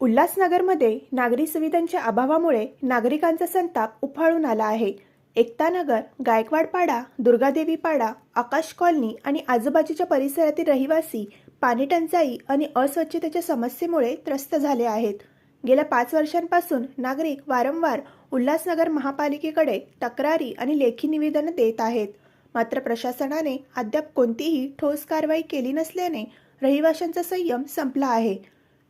उल्हासनगरमध्ये नागरी सुविधांच्या अभावामुळे नागरिकांचा संताप उफाळून आला आहे. एकतानगर गायकवाडपाडा दुर्गादेवीपाडा आकाश कॉलनी आणि आजूबाजूच्या परिसरातील रहिवासी पाणी टंचाई आणि अस्वच्छतेच्या समस्येमुळे त्रस्त झाले आहेत. गेल्या पाच वर्षांपासून नागरिक वारंवार उल्हासनगर महापालिकेकडे तक्रारी आणि लेखी निवेदनं देत आहेत. मात्र प्रशासनाने अद्याप कोणतीही ठोस कारवाई केली नसल्याने रहिवाशांचा संयम संपला आहे.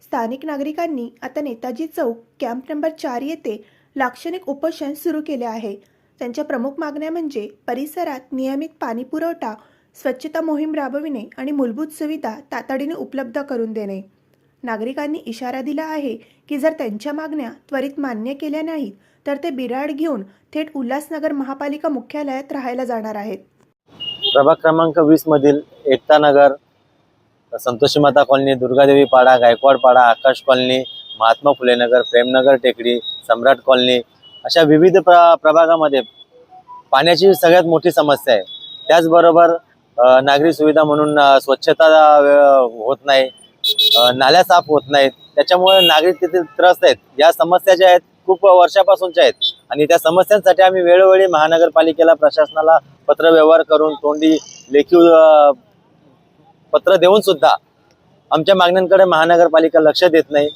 स्थानिक नागरिकांनी आता नेताजी चौक कॅम्प नंबर चार येथे लाक्षणिक उपोषण सुरू केले आहे. त्यांच्या प्रमुख मागण्या म्हणजे परिसरात नियमित पाणी पुरवठा स्वच्छता मोहीम राबविणे आणि मूलभूत सुविधा तातडीने उपलब्ध करून देणे. नागरिकांनी इशारा दिला आहे की जर त्यांच्या मागण्या त्वरित मान्य केल्या नाहीत तर ते बिराड घेऊन थेट उल्हासनगर महापालिका मुख्यालयात राहायला जाणार आहेत. प्रभाग क्रमांक वीस मधील Ekta Nagar Santoshi Mata colony Durgadevi Pada Gaikwad Pada Akash colony Mahatma Phulenagar Premnagar Tekdi Samrat colony अशा विविध प्र प्रभागामध्ये पाण्याची सगळ्यात मोठी समस्या आहे. त्याचबरोबर नागरी सुविधा म्हणून स्वच्छता होत नाही नाल्या साफ होत नाहीत. त्याच्यामुळे नागरिक तिथे त्रस्त आहेत. या समस्या ज्या आहेत खूप वर्षापासूनच्या आहेत. आणि त्या समस्यांसाठी आम्ही वेळोवेळी महानगरपालिकेला प्रशासनाला पत्रव्यवहार करून तोंडी लेखी पत्र देऊन सुद्धा आमच्या मागण्यांकडे महानगरपालिका लक्ष देत नाही.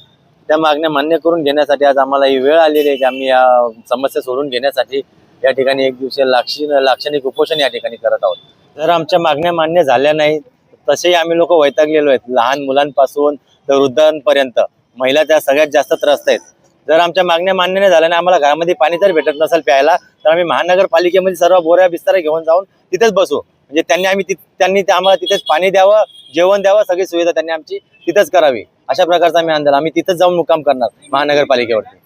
त्या मागण्या मान्य करून घेण्यासाठी आज आम्हाला ही वेळ आलेली आहे की आम्ही या समस्या सोडून घेण्यासाठी या ठिकाणी एक दिवशी लाक्षी लाक्षणिक उपोषण या ठिकाणी करत आहोत. जर आमच्या मागण्या मान्य झाल्या नाही तसेही आम्ही लोक वैतागलेलो आहेत. लहान मुलांपासून तर वृद्धांपर्यंत. महिला त्या सगळ्यात जास्त त्रस्त आहेत. जर आमच्या मागण्या मान्य नाही झाल्या ना आम्हाला घरामध्ये पाणी जर भेटत नसेल प्यायला तर आम्ही महानगरपालिकेमध्ये सर्व बोऱ्या बिस्तारा घेऊन जाऊन तिथेच बसू. म्हणजे त्यांनी आम्ही ति- त्यांनी ते आम्हाला तिथेच पाणी द्यावं जेवण द्यावं सगळी सुविधा त्यांनी आमची तिथंच करावी. अशा प्रकारचा आम्ही आंदोलन आम्ही तिथंच जाऊन मुक्काम करणार महानगरपालिकेवरती.